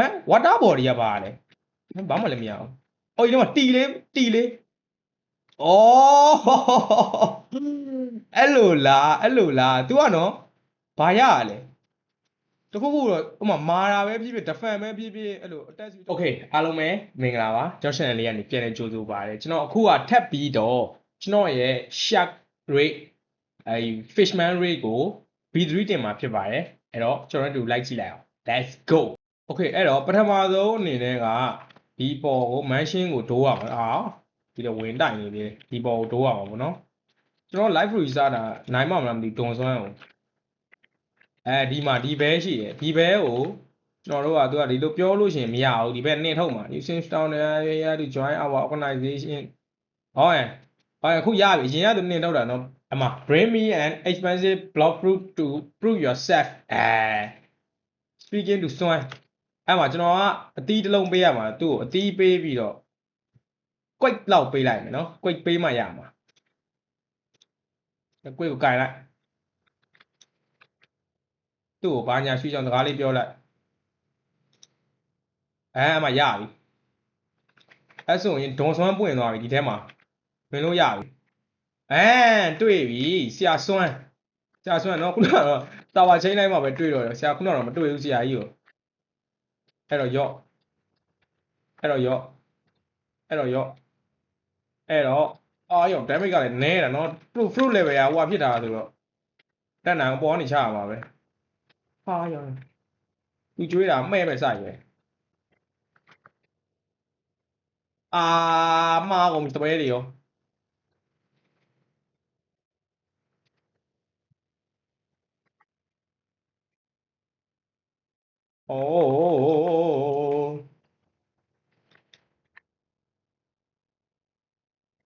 ဟမ်ဝါတာဘော်တွေကပါလဲဘာမှလည်းမရအောင်အော်ဒီတော့တီလေးတီလေးဩအဲ့လိုလားအဲ့လိုလား तू ကနော်ဘာရရလဲတခုခုတော့ဥမာမာတာပဲဖြစ်ဖြစ် defend ပဲဖြစ်ဖြစ်အဲ့လို attack Okay အားလုံးပဲမင်္ဂလာပါကျွန်တော် channel လေးကနေပြန်လည်ကြိုဆိုပါရစေကျွန်တော်အခုကထပ်ပြီးတော့ကျွန်တော်ရဲ့ shark rate အဲ fishman rate ကို B3 တင်မှာဖြစ်ပါတယ်အဲ့တော့ကျွန်တော်တို့ like ကြည့်လိုက်အောင် let's go okay အဲ့တော့ပထမဆုံးအနေနဲ့ကဒီပေါ်ကို mansion ကိုဒိုးရမှာအာဒီတော့ဝင်တိုင်နေသေးတယ်ဒီပေါ်ကိုဒိုးရမှာပေါ့နော်ကျွန်တော် live review စားတာနိုင်မှမလားမသိဘူးဒုံစွမ်းအောင်အဲဒီမှာဒီဘဲရှိတယ်ဒီဘဲကိုကျွန်တော်တို့ကသူကဒီလိုပြောလို့ရှိရင်မရဘူးဒီဘက်နှင်ထုတ်မှာ using down there to join our organization ဟောရင်ဟောရင်အခုရပြီအရင်ကသူနှင်ထုတ်တာနော်အမ bring me an expensive block fruit to prove yourself အဲ speaking to စွမ်း အဲ့မှာကျွန်တော်ကအတီးတစ်လုံးပေးရမှာသူ့ကိုအတီးပေးပြီးတော့ quick လောက်ပေးလိုက်မယ်နော် quick ပေးမှရမှာ quick ကိုကင်လိုက်သူ့ကိုဘာညာရွှေချောင်းစကားလေးပြောလိုက်အဲအမှရပြီအဲ့ဆိုရင်ဒွန်စွမ်းပွင့်သွားပြီဒီထဲမှာဝင်လို့ရပြီအဲတွေ့ပြီဆရာစွမ်းဆရာစွမ်းနော်ခုနကတော့တာဝါချင်းတိုင်းမှာပဲတွေ့တော့တယ်ဆရာခုနကတော့မတွေ့ဘူးဆရာကြီးကို အဲ့တော့ရော့အဲ့တော့ရော့အဲ့တော့ရော့အဲ့တော့အာရော damage ကလည်းနည်းတာနော် fruit fruit level ကဟိုဟာဖြစ်တာဆိုတော့တက်နိုင်ပေါ်နေချရမှာပဲဟာရောသူကျွေးတာမဲ့မဲ့ဆိုင်ပဲအာမာကုန်တပွဲတွေရောโอ้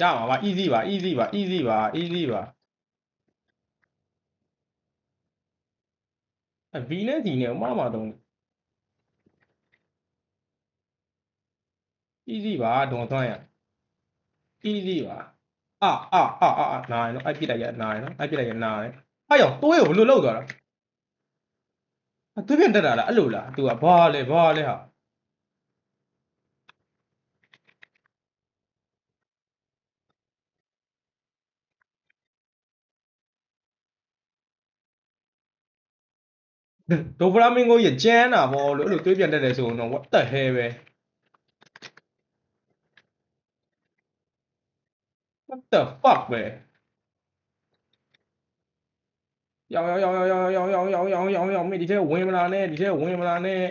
ရမှာပါ easy ပါ easy ပါ easy ပါ easy ပါအ V နဲ့ D နဲ့ဥမာမှာတော့ easy ပါဒုံသွမ်းရ easy ပါအာအာအာအာနားရနော်အဲ့ပြစ်လိုက်ရနားရနော်အဲ့ပြစ်လိုက်ရနားရအဲ့ရောတိုးရောဘယ်လိုလုပ်သွားတာအသွေးပြန်တက်တာလားအဲ့လိုလား तू ကဘာလဲဘာလဲဟာ ဒိုဖလာမင်ဂိုရကျန်းတာဗောလို့အဲ့လိုသွေးပြန်တက်တယ်ဆိုရင်တော့ what the hell ပဲ what the fuck ပဲရောင်ရောင်ရောင်ရောင်ရောင်ရောင်ရောင်ရောင်ရောင်ရောင်မင်းဒီထဲဝင်မလာနဲ့ဒီထဲဝင်မလာနဲ့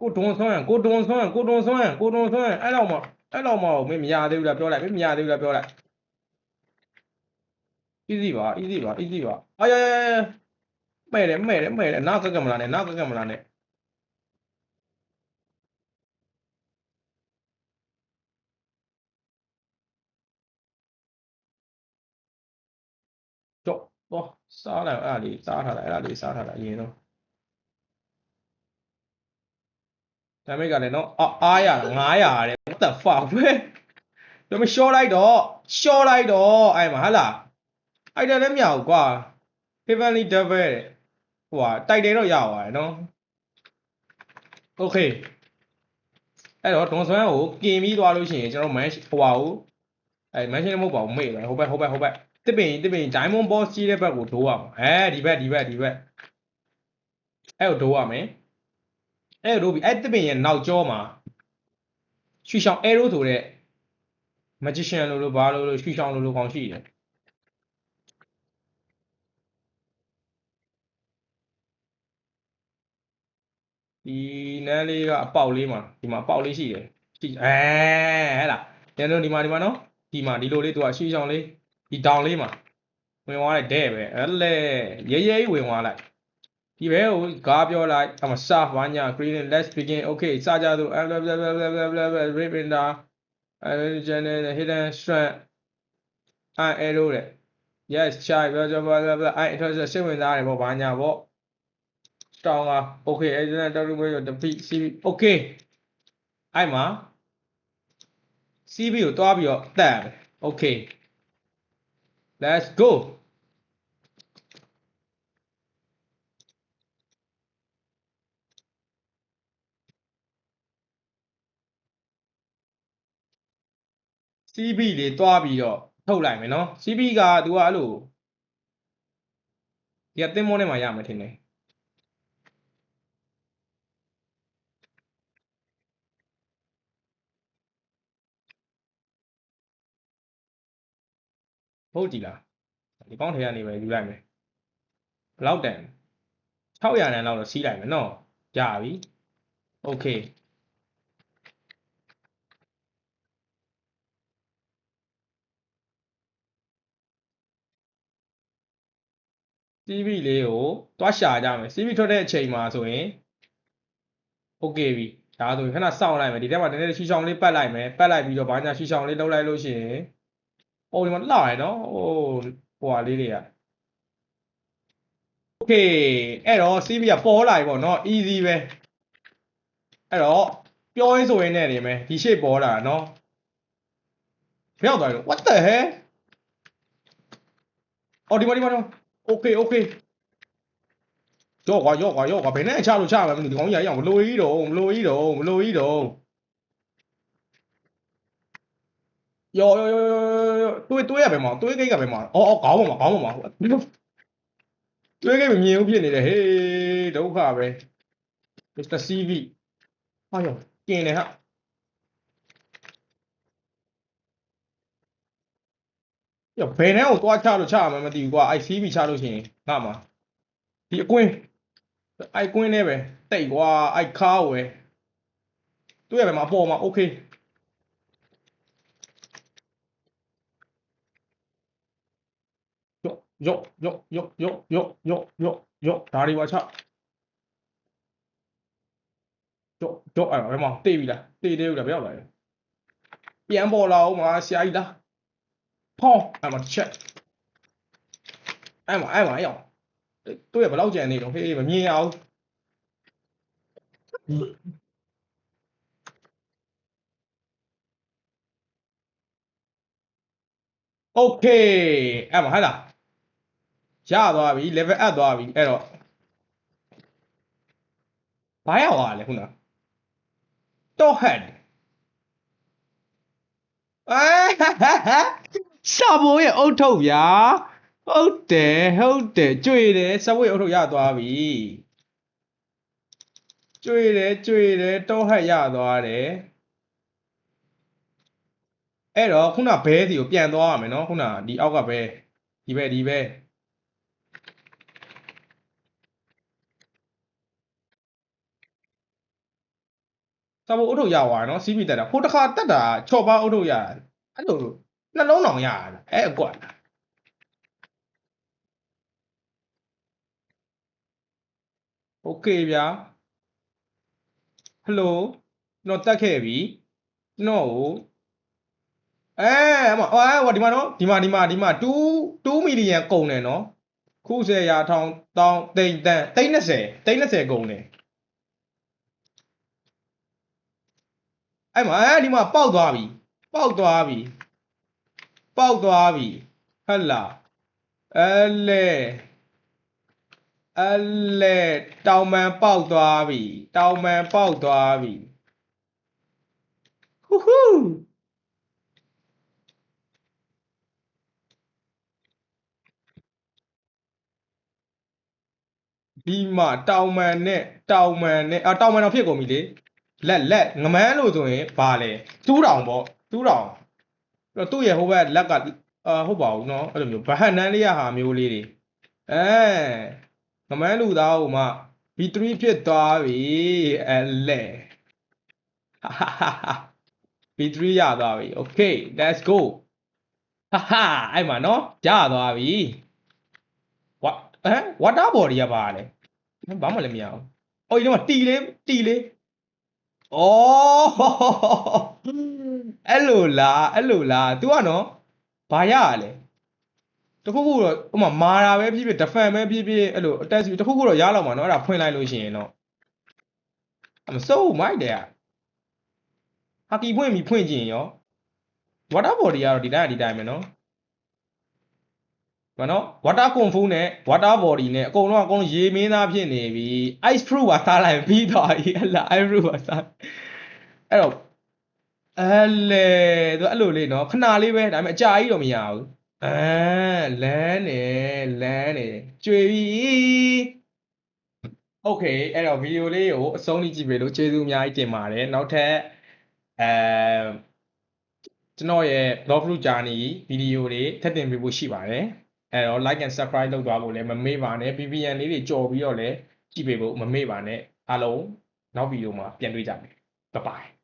ကိုဒွန်ဆွမ်းကိုဒွန်ဆွမ်းကိုဒွန်ဆွမ်းကိုဒွန်ဆွမ်းအဲ့လောက်မှအဲ့လောက်မှမင်းမရသေးဘူးလားပြောလိုက်မင်းမရသေးဘူးလားပြောလိုက် easy ပါ easy ပါ easy ပါအာရရရမဲ့တယ်မဲ့တယ်မဲ့တယ်နောက်ကကမလာနဲ့နောက်ကကမလာနဲ့ကြော့တော့စားလိုက်အဲ့ဒါလေးစားထားလိုက်အဲ့ဒါလေးစားထားလိုက်အရင်တော့ဒါမိတ်ကလည်းနော်အာအားရ900တဲ့ what the fuck ပဲဒါမရှော့လိုက်တော့ရှော့လိုက်တော့အဲ့မှာဟဟလား အဲ့ဒါလည်းမရဘူးကွာ heavenly devil တဲ့ဟိုဟာတိုက်တယ်တော့ရပါတယ်နော် okay အဲ့တော့ဒွန်ဆွမ်းကိုกินပြီးသွားလို့ရှိရင်ကျွန်တော် man ဟိုဟာကိုအဲ့ mansion မဟုတ်ပါဘူးမေ့ပဲဟိုဘက်ဟိုဘက်ဟိုဘက်တစ်ပင်တစ်ပင် diamond boss ကြီးတဲ့ဘက်ကိုဒိုးရမှာအဲဒီဘက်ဒီဘက်ဒီဘက်အဲ့ကိုဒိုးရမယ်အဲ့ကိုဒိုးပြီးအဲ့တစ်ပင်ရဲ့နောက်ကျောမှာရွှေရှောင်း arrow ဆိုတဲ့ magician လို့လို့ဘာလို့လို့ရွှေရှောင်းလို့လို့ကောင်းရှိတယ် ဒီနန်းလေးကအပေါက်လေးမှာဒီမှာအပေါက်လေးရှိတယ်ရှိအဲဟဲ့လားညနေဒီမှာဒီမှာနော်ဒီမှာဒီလိုလေးသူကရွှေရှောင်းလေးဒီတောင်လေးမှာဝင်သွားတဲ့တဲ့ပဲအဲ့လေရဲရဲကြီးဝင်သွားလိုက်ဒီဘဲကိုကားပြောလိုက်အမစဘာညာ green let's begin okay စကြသူ blah blah blah blah blah blah blah ribbon အဲကျန်တဲ့ hidden strength အဲ arrow တဲ့ yes chai blah blah blah blah blah အဲ interest စိတ်ဝင်စားတယ်ပေါ့ဘာညာပေါ့ တောင်းကโอเคအဲ့ဒါတောင်းလို့မရတပိ CB โอเคအဲ့မှာ CB ကိုတွားပြီးတော့တက်ရတယ်โอเค let's go စီးပြီးလေတွားပြီးတော့ထုတ်လိုက်မယ်နော်စီးပြီးကသူကအဲ့လိုဒီကတင်းမွန်းထဲမှာရမယ်ထင်တယ် ဟုတ်ကြည်လားဒီကောင်းထဲကနေပဲယူလိုက်မယ်ဘယ်လောက်တန်600တန်လောက်တော့စီးလိုက်မယ်နော်ကြာပြီ Okay စီးဘီလေးကိုတွားရှာကြမယ်စီးဘီထွက်တဲ့အချိန်မှာဆိုရင် Okay ပြီဒါဆိုရင်ခဏစောင့်လိုက်မယ်ဒီထဲမှာနည်းနည်းရှူရှောင်းလေးပတ်လိုက်မယ်ပတ်လိုက်ပြီးတော့ဘာညာရှူရှောင်းလေးလှုပ်လိုက်လို့ရှိရင် အိုးဒီမှာလှရနော်ဟိုဟိုဟာလေးတွေက Okay အဲ့တော့ CV ကပေါ်လာပြီပေါ့နော် easy ပဲအဲ့တော့ပြောရင်းဆိုရင်းနဲ့နေမယ်ဒီ shape ပေါ်လာတာနော်ဘယ်ရောက်သွားလဲ what the hell အော်ဒီမှာဒီမှာဒီမှာ okay okay ရော့ကွာရော့ကွာရော့ကွာဘယ်နဲ့ချလို့ချမှာမသိဘူးဒီကောင်ကြီးရအောင်မလို့ကြီးတော့မလို့ကြီးတော့မလို့ကြီးတော့ ယောယောယောယောတွေးတွေးရပဲမတွေးကိတ်ကပဲမအော်အော်ခေါင်းပေါ်မှာခေါင်းပေါ်မှာတွေးကိတ်မမြင်ဘူးဖြစ်နေတယ်ဟေးဒုက္ခပဲ Mr. CV ဟာယောกินတယ်ဟာယောဘယ်နဲ့ကိုသွားချလို့ချမှာမသိဘူးကွာအဲ့ CV ချလို့ရှိရင်ငါမှာဒီအကွင်းအဲ့ကွင်းနဲ့ပဲတိတ်ကွာအဲ့ခါဝယ်တွေ့ရပဲမှာအပေါ်မှာ okay ယောယောယောယောယောယောယောယောဒါတွေပါချယောယောအဲ့ဘယ်မှာတေးပြီလားတေးသေးဘူးလားဘယ်ရောက်လာလဲပြန်ပေါ်လာအောင်မှာဆရာကြီးလားဖောင်းအဲ့မှာချက်အဲ့မှာအဲ့မှာအဲ့အောင်တွေ့ ရသွားပြီ level up သွားပြီအဲ့တော့ဘာရောက်လာလဲခုနတော့ဟန်အဲရှာဘိုးရဲ့အုတ်ထုတ်ဗျာဟုတ်တယ်ဟုတ်တယ်ကြွေတယ်စပွေအုတ်ထုတ်ရသွားပြီကြွေတယ်ကြွေတယ်တော့ဟတ်ရသွားတယ်အဲ့တော့ခုနဘဲစီကိုပြန်သွားရမယ်နော်ခုနဒီအောက်ကဘဲဒီဘဲဒီဘဲ စာဖို့အုတ်ထုတ်ရသွားတယ်နော်စီးပြီးတက်တာဟိုတစ်ခါတက်တာချော့ပါအုတ်ထုတ်ရတယ်အဲ့လိုနှလုံးတောင်ရရတာအဲ့အကွက်โอเคဗျာဟယ်လိုကျွန်တော်တက်ခဲ့ပြီကျွန်တော်ကိုအဲအမအဲဟိုဒီမှာနော်ဒီမှာဒီမှာဒီမှာ2 2မီလီယံကုန်တယ်နော်ခုဆယ်ရာထောင်တောင်းတိန်တန်တိန်20တိန်20ကုန်တယ် အဲ့မှာအဲဒီမှာပေါက်သွားပြီပေါက်သွားပြီပေါက်သွားပြီဟဟလာအဲလေအဲလေတောင်ပန်ပေါက်သွားပြီတောင်ပန်ပေါက်သွားပြီဟူးဟူးဒီမှာတောင်ပန်နဲ့တောင်ပန်နဲ့အာတောင်ပန်တော့ဖြစ်ကုန်ပြီလေ လက်လက်ငမန်းလို့ဆိုရင်ဘာလဲတူးတောင်ပေါ့တူးတောင်အဲ့တော့သူ့ရဲ့ဟိုဘက်လက်ကအာဟုတ်ပါဘူးเนาะအဲ့လိုမျိုးဗဟတ်နန်းလေးရဟာမျိုးလေးတွေအဲငမန်းလူသားဟိုမှ V3 ဖြစ်သွားပြီအဲလဲဟာဟာဟာဟာ V3 ရသွားပြီ okay let's go ဟာဟာအဲ့မှာเนาะရသွားပြီ what ဟမ် water body ကပါလဲဘာမှလည်းမရဘူးအော်ဒီမှာတီလေးတီလေး ဩအဲ့လိုလားအဲ့လိုလား तू ကနော်ဘာရရလဲတခုခုတော့ဥမာမာတာပဲဖြစ်ဖြစ် defend ပဲဖြစ်ဖြစ်အဲ့လို attack တခုခုတော့ရလောက်မှာနော်အဲ့ဒါဖွင့်လိုက်လို့ရှိရင်တော့အမစိုးမိုက်တယ်ဟာကီဖွင့်ပြီးဖွင့်ကြည့်ရင်ရော water body ကတော့ဒီတိုင်းကဒီတိုင်းပဲနော် မနော် water kung fu နဲ့ water body နဲ့အကုန်လုံးကအကုန်လုံးရေမင်းသားဖြစ်နေပြီ ice proof ပါစားလိုက်ပြီးသွားပြီဟဲ့လား ice proof ပါစားအဲ့တော့ အဲ့လေသူအဲ့လိုလေးနော်ခဏလေးပဲဒါပေမဲ့အကြာကြီးတော့မရဘူးအာလမ်းနေလမ်းနေကျွေပြီโอเคအဲ့တော့ဗီဒီယိုလေးကိုအဆုံးထိကြည့်ပေးလို့ကျေးဇူးအများကြီးတင်ပါတယ်နောက်ထပ်အဲကျွန်တော်ရဲ့ blog root journey ဗီဒီယိုတွေထပ်တင်ပေးဖို့ရှိပါတယ် အဲ့တော့ like and subscribe လုပ်သွားဖို့လည်းမမေ့ပါနဲ့ VPN လေးတွေကြော်ပြီးတော့လည်းကြည့်ပေးဖို့မမေ့ပါနဲ့အားလုံးနောက်ဗီဒီယိုမှာပြန်တွေ့ကြမယ် bye bye